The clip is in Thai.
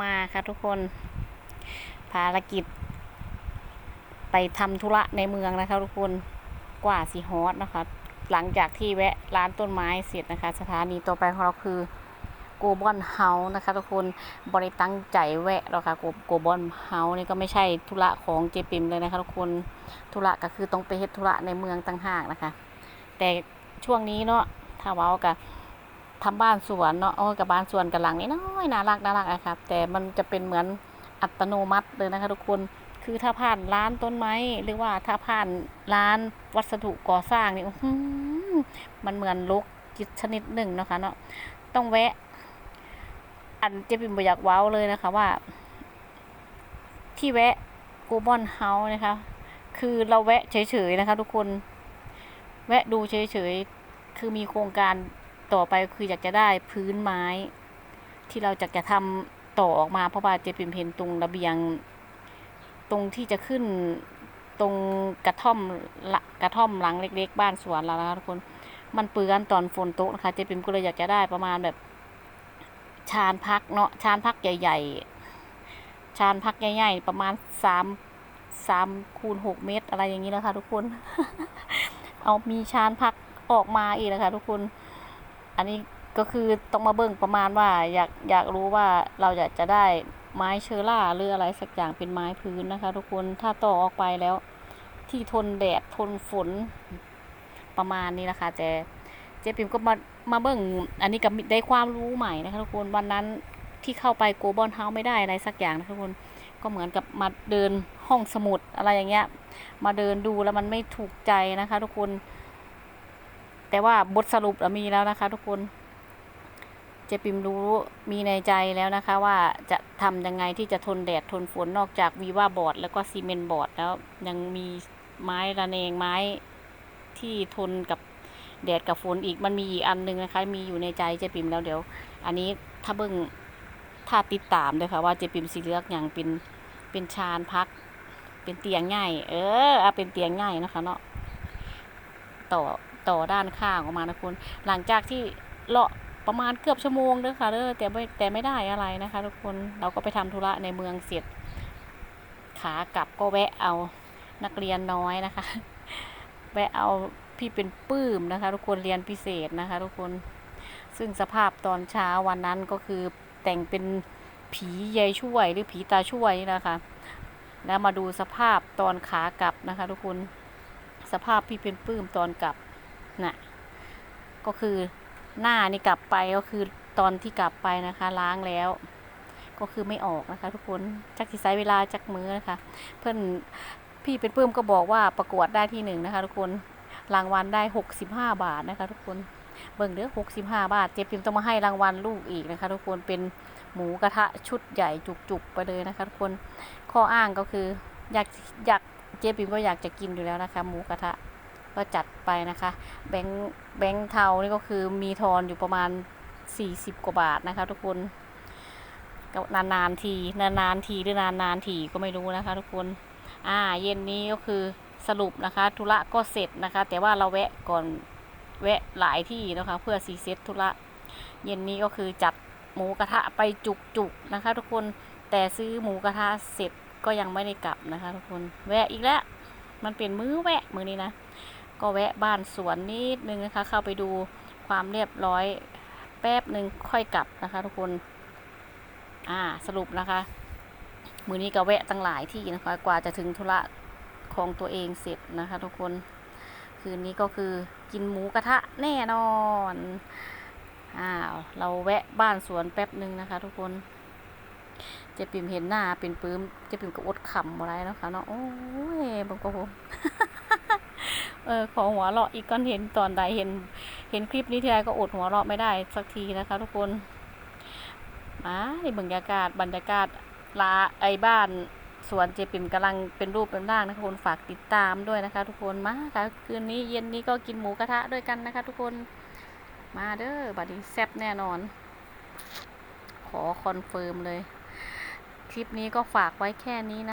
มาค่ะทุกคน ภารกิจ ไปทำธุระในเมืองนะคะ ทุกคนกว่าสีฮอตนะคะ หลังจากที่แวะร้านต้นไม้เสร็จนะคะ สถานีต่อไปของเราคือโกบอนเฮาส์นะคะ ทุกคนบริตั้งใจแวะหรอกค่ะโกบอนเฮาส์นี่ก็ไม่ใช่ธุระของเจปิมเลยนะคะ ทุกคนธุระก็คือต้องไปเฮ็ดธุระในเมืองต่างหากนะคะ แต่ช่วงนี้เนาะถ้าเว้ากับ ทำบ้านสวนเนาะโอ้กับบ้านสวนกับหลังนี้น้อยน่ารักน่ารักอะครับ แต่มันจะเป็นเหมือนอัตโนมัติเลยนะคะทุกคนคือถ้าผ่านร้านต้นไม้หรือว่าถ้าผ่านร้านวัสดุก่อสร้างนี่มันเหมือนลกจิตชนิดหนึ่งนะคะเนาะต้องแวะ อันเจะเป็นบอยากว้าวเลยนะคะว่า ที่แวะกูบอนเฮาส์นะคะ คือเราแวะเฉยๆนะคะ ทุกคน แวะดูเฉยๆคือมีโครงการ ต่อไปคืออยากจะได้พื้นไม้ ที่เราจะจะทำต่อออกมาเพราะว่าจะเปิมเพนตรงระเบียง ตรงที่จะขึ้นตรงกระท่อมละกระท่อมหลังเล็ก ๆ บ้านสวนเรานะคะทุกคนมันเปื้อนตอนฝนตกนะคะเจปิมก็เลยอยากจะได้ประมาณแบบชานพักเนาะชานพักใหญ่ ๆ ชานพักใหญ่ๆประมาณสามสามคูณหกเมตรอะไรอย่างนี้แล้วค่ะทุกคน เอามีชานพักออกมาอีกแล้วค่ะทุกคน อันนี้ก็คือต้องมาเบิ่งประมาณว่าอยากอยากรู้ว่าเราอยากจะได้ไม้เชอร่าหรืออะไรสักอย่างเป็นไม้พื้นนะคะ ทุกคนถ้าต่อออกไปแล้ว ที่ทนแดดทนฝนประมาณนี้นะคะแต่เจ๊ปิมก็มามาเบิ่งอันนี้ก็มีได้ความรู้ใหม่นะคะทุกคนวันนั้นที่เข้าไปโกลบอลเฮาไม่ได้อะไรสักอย่างนะคะทุกคนก็เหมือนกับมาเดินห้องสมุดอะไรอย่างเงี้ย มาเดินดูแล้วมันไม่ถูกใจนะคะ ทุกคน แต่ว่าบทสรุปมีแล้วนะคะ ทุกคนเจปิมรู้มีในใจแล้วนะคะ ว่าจะทำยังไงที่จะทนแดดทนฝนนอกจากวีว่าบอร์ดแล้วก็ซีเมนต์บอร์ดแล้วยังมีไม้ระเนงไม้ที่ทนกับแดดกับฝนอีกมันมีอีกอันหนึงนะคะ มีอยู่ในใจเจปิมแล้วเดี๋ยว อันนี้ถ้าเบิ่งถ้าติดตามเลยค่ะ ว่าเจปิมสีเลือกอย่างเป็นเป็นชานพัก เป็นเตียงง่าย เออเอาเป็นเตียงง่ายนะคะเนาะต่อ ต่อด้านข้างออกมานะคุณ หลังจากที่เลาะประมาณเกือบชั่วโมงเด้อค่ะเด้อแต่ไม่แต่ไม่ได้อะไรนะคะ ทุกคนเราก็ไปทำธุระในเมืองเสร็จ ขากลับก็แวะเอานักเรียนน้อยนะคะ แวะเอาพี่เป็นปื้มนะคะ ทุกคนเรียนพิเศษนะคะ ทุกคนซึ่งสภาพตอนเช้าวันนั้นก็คือแต่งเป็นผียายช่วยหรือผีตาช่วยนี่นะคะ แล้วมาดูสภาพตอนขากลับนะคะ ทุกคนสภาพพี่เป็นปื้มตอนกลับ น่ะก็คือหน้านี่กลับไปก็คือตอนที่กลับไปนะคะ ล้างแล้ว ก็คือไม่ออกนะคะ ทุกคนจักสิใช้เวลาจักมือนะคะ เพื่อนพี่เป็นปื้มก็บอกว่าประกวดได้ที่หนึ่งนะคะ ทุกคนรางวัลได้หกสิบห้าบาทนะคะ ทุกคนเบิ่งเด้อหกสิบห้าบาท เจ๊ปิมต้องมาให้รางวัลลูกอีกนะคะ ทุกคนเป็นหมูกระทะชุดใหญ่จุกๆไปเลยนะคะ ทุกคนข้ออ้างก็คืออยากอยากเจ๊ปิมก็อยากจะกินอยู่แล้วนะคะ หมูกระทะ ก็จัดไปนะคะแบงค์แบงค์เทานี่ก็คือมีทอนอยู่ประมาณ 40 กว่าบาทนะคะ ทุกคนก็นนานทีนานๆทีหรือนานๆทีก็ไม่รู้นะคะ ทุกคนอ่าเย็นนี้ก็คือสรุปนะคะธุระก็เสร็จนะคะ แต่ว่าเราแวะก่อนแวะหลายที่นะคะ เพื่อซีเซ็ตธุระเย็นนี้ก็คือจัดหมูกระทะไปจุกๆนะคะ ทุกคนแต่ซื้อหมูกระทะเสร็จก็ยังไม่ได้กลับนะคะ ทุกคนแวะอีกแล้วมันเป็นมื้อแวะมื้อนี้นะ ก็แวะบ้านสวนนิดนึงนะคะ เข้าไปดูความเรียบร้อยแป๊บหนึ่งค่อยกลับนะคะ ทุกคน อ่าสรุปนะคะ มือนี้ก็แวะตั้งหลายที่นะคะ กว่าจะถึงธุระของตัวเองเสร็จนะคะ ทุกคน คืนนี้ก็คือกินหมูกระทะแน่นอนอ้าวเราแวะบ้านสวนแป๊บหนึ่งนะคะ ทุกคนเจะปิมเห็นหน้าเป็นปื้มเจะปิมก็อดขำอะไรนะคะเนาะโอ้ยบังกะผม เออขอหัวเราะอีกก้อนเห็นตอนใดเห็น เห็นคลิปนี้ทีไรก็อดหัวเราะไม่ได้สักทีนะคะ ทุกคนมาในบรรยากาศบรรยากาศลาไอบ้านสวนเจปิมกำลังเป็นรูปเป็นร่างนะคะทุกคนฝากติดตามด้วยนะคะ ทุกคนมาค่ะคืนนี้เย็นนี้ก็กินหมูกระทะด้วยกันนะคะ ทุกคนมาเด้อบัดนี้แซ่บแน่นอน ขอคอนเฟิร์มเลย คลิปนี้ก็ฝากไว้แค่นี้นะ